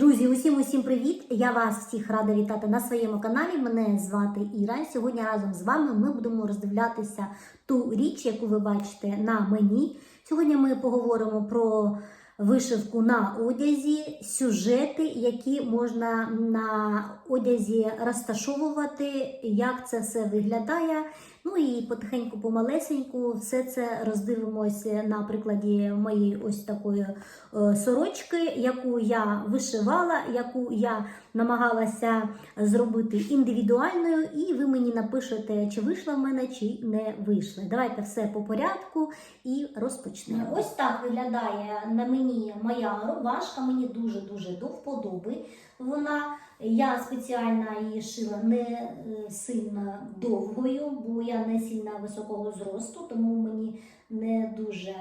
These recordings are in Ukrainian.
усім усім привіт! Я вас всіх рада вітати на своєму каналі. Мене звати Іра. Сьогодні разом з вами ми будемо роздивлятися ту річ, яку ви бачите на мені. Сьогодні ми поговоримо про вишивку на одязі, сюжети, які можна на одязі розташовувати, як це все виглядає. Ну і потихеньку, помалесеньку, все це роздивимося на прикладі моєї ось такої е, сорочки, яку я вишивала, яку я намагалася зробити індивідуальною, і ви мені напишете, чи вийшла в мене, чи не вийшла. Давайте все по порядку і розпочнемо. Ось так виглядає на мені моя рубашка. Мені дуже дуже до вподоби. Вона я спеціально її шила не е, сильно довгою, бо я не сильно високого зросту, тому мені не дуже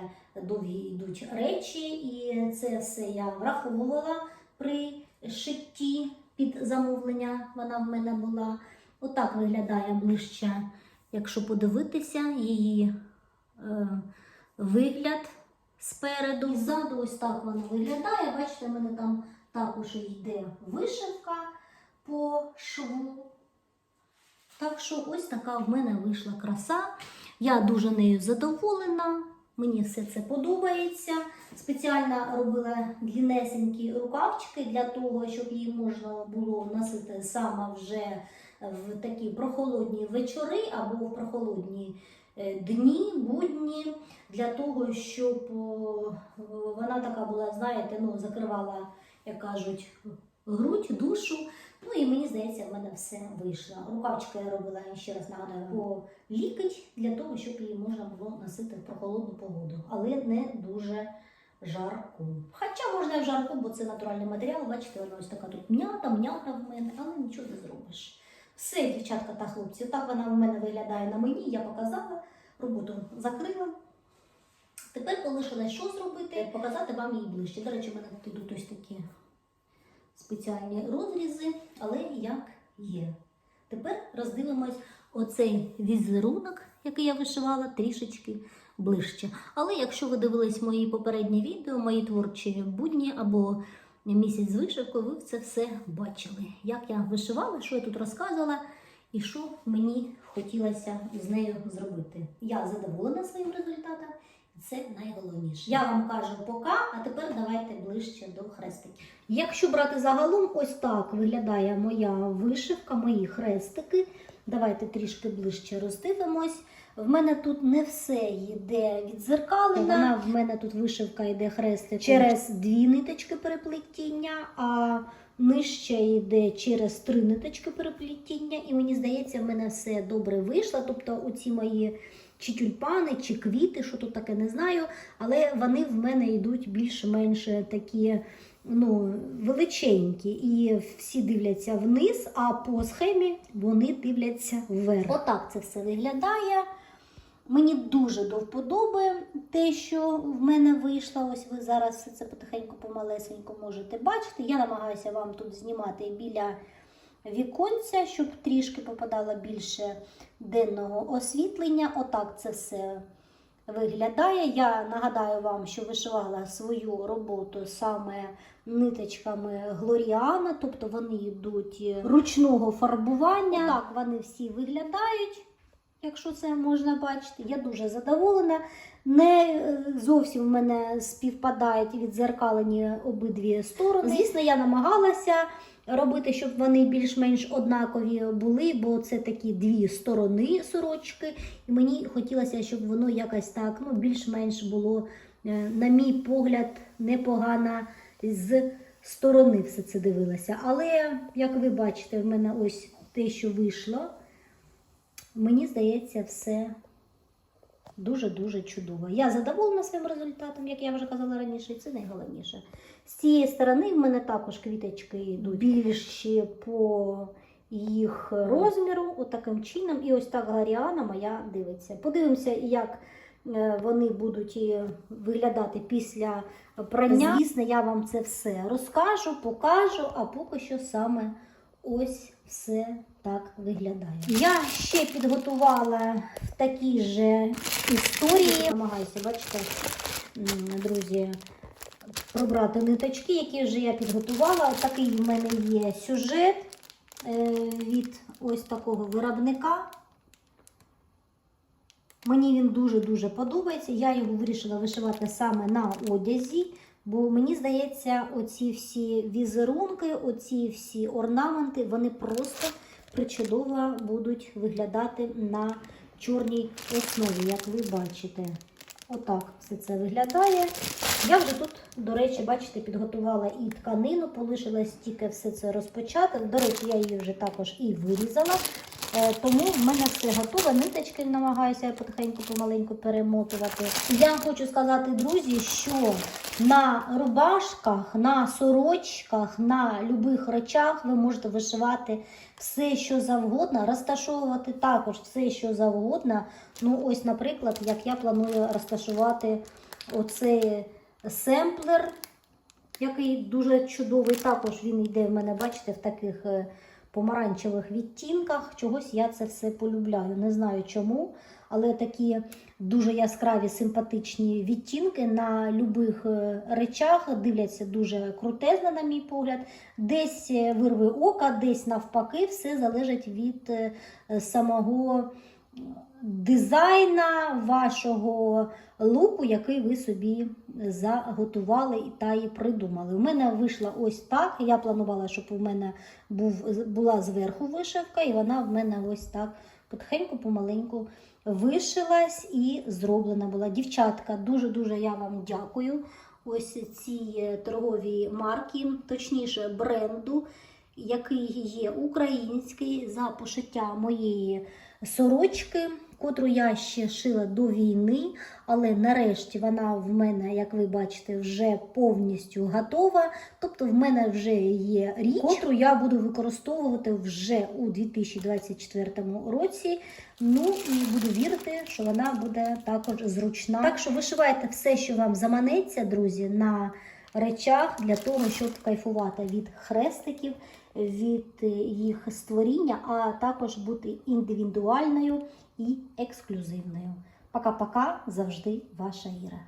довгі йдуть речі, і це все я враховувала при шитті під замовлення. Вона в мене була. Отак виглядає ближче, якщо подивитися її е, вигляд спереду. Ззаду ось так вона виглядає. Бачите, в мене там також йде вишивка по шву. Так що ось така в мене вийшла краса. Я дуже нею задоволена. Мені все це подобається. Спеціально робила длінесенькі рукавчики для того, щоб її можна було носити саме вже в такі прохолодні вечори або в прохолодні е, дні, будні, для того, щоб вона така була, знаєте, ну, закривала, як кажуть, грудь, душу. Ну і мені здається, в мене все вийшло. Рукавчики я робила, ще раз нагадаю, по лікоть, для того, щоб її можна було носити в прохолодну погоду, але не дуже жарку. Хоча можна і в жарку, бо це натуральний матеріал, бачите, вона ось така тут м'ята, м'ята в мене, але нічого не зробиш. Все, дівчатка та хлопці, так вона в мене виглядає на мені, я показала, роботу закрила. Тепер залишилось що зробити, показати вам її ближче. До речі, в мене тут ось такі спеціальні розрізи, але як є. Тепер роздивимось оцей візерунок, який я вишивала, трішечки ближче. Але якщо ви дивились мої попередні відео, мої творчі будні або місяць з вишивкою, ви це все бачили. Як я вишивала, що я тут розказувала і що мені хотілося з нею зробити. Я задоволена своїм результатом. Це найголовніше. Я вам кажу пока, а тепер давайте ближче до хрестиків. Якщо брати загалом, ось так виглядає моя вишивка, мої хрестики. Давайте трішки ближче роздивимось. В мене тут не все йде відзеркалена. Вона в мене тут вишивка йде хрестик через дві ниточки переплетіння, а нижче йде через три ниточки переплетіння. І мені здається, в мене все добре вийшло. Тобто, оці мої чи тюльпани, чи квіти, що тут таке, не знаю. Але вони в мене йдуть більш-менш такі ну, величенькі. І всі дивляться вниз, а по схемі вони дивляться вверх. Отак це все виглядає. Мені дуже до вподоби те, що в мене вийшло. Ось ви зараз все це потихеньку помалесенько можете бачити. Я намагаюся вам тут знімати біля віконця, щоб трішки попадало більше денного освітлення. Отак це все виглядає. Я нагадаю вам, що вишивала свою роботу саме ниточками Глоріана, тобто вони йдуть ручного фарбування. Так вони всі виглядають. Якщо це можна бачити, я дуже задоволена. Не е, зовсім в мене співпадають відзеркалені обидві сторони. Звісно, я намагалася робити, щоб вони більш-менш однакові були, бо це такі дві сторони сорочки. І мені хотілося, щоб воно якось так ну, більш-менш було, е, на мій погляд, непогано з сторони все це дивилося. Але, як ви бачите, в мене ось те, що вийшло. Мені здається, все дуже-дуже чудово. Я задоволена своїм результатом, як я вже казала раніше, і це найголовніше. З цієї сторони в мене також квіточки йдуть більші по їх розміру, отаким чином. І ось так Гаріана моя дивиться. Подивимося, як е, вони будуть виглядати після прання. Звісно, я вам це все розкажу, покажу, а поки що саме ось все так виглядає. Я ще підготувала в такій же історії. Намагаюся, бачите, друзі, пробрати ниточки, які вже я підготувала. Такий в мене є сюжет е, від ось такого виробника. Мені він дуже-дуже подобається. Я його вирішила вишивати саме на одязі, бо мені здається, оці всі візерунки, оці всі орнаменти, вони просто причудово будуть виглядати на чорній основі, як ви бачите. Отак все це виглядає. Я вже тут, до речі, бачите, підготувала і тканину, полишилось тільки все це розпочати. До речі, я її вже також і вирізала. Е, Тому в мене все готове. Ниточки намагаюся потихеньку помаленьку перемотувати. Я хочу сказати, друзі, що на рубашках, на сорочках, на любих речах ви можете вишивати все, що завгодно, розташовувати також все, що завгодно. Ну, ось, наприклад, як я планую розташувати оцей семплер, який дуже чудовий. Також він йде в мене, бачите, в таких е, помаранчевих відтінках. Чогось я це все полюбляю. Не знаю чому, але такі дуже яскраві, симпатичні відтінки на любих е, речах дивляться дуже крутезно, на мій погляд. Десь е, вирви ока, десь навпаки, все залежить від е, самого дизайна вашого луку, який ви собі заготували та і придумали. У мене вийшла ось так. Я планувала, щоб у мене був, була зверху вишивка, і вона в мене ось так потихеньку, помаленьку вишилась і зроблена була. Дівчатка, дуже-дуже я вам дякую. Ось ці торгові марки, точніше бренду, який є український за пошиття моєї сорочки, котру я ще шила до війни, але нарешті вона в мене, як ви бачите, вже повністю готова. Тобто в мене вже є річ, котру я буду використовувати вже у 2024 році. Ну і буду вірити, що вона буде також зручна. Так що вишивайте все, що вам заманеться, друзі, на речах для того, щоб кайфувати від хрестиків, від їх створіння, а також бути індивідуальною і ексклюзивною. Пока-пока, завжди ваша Іра.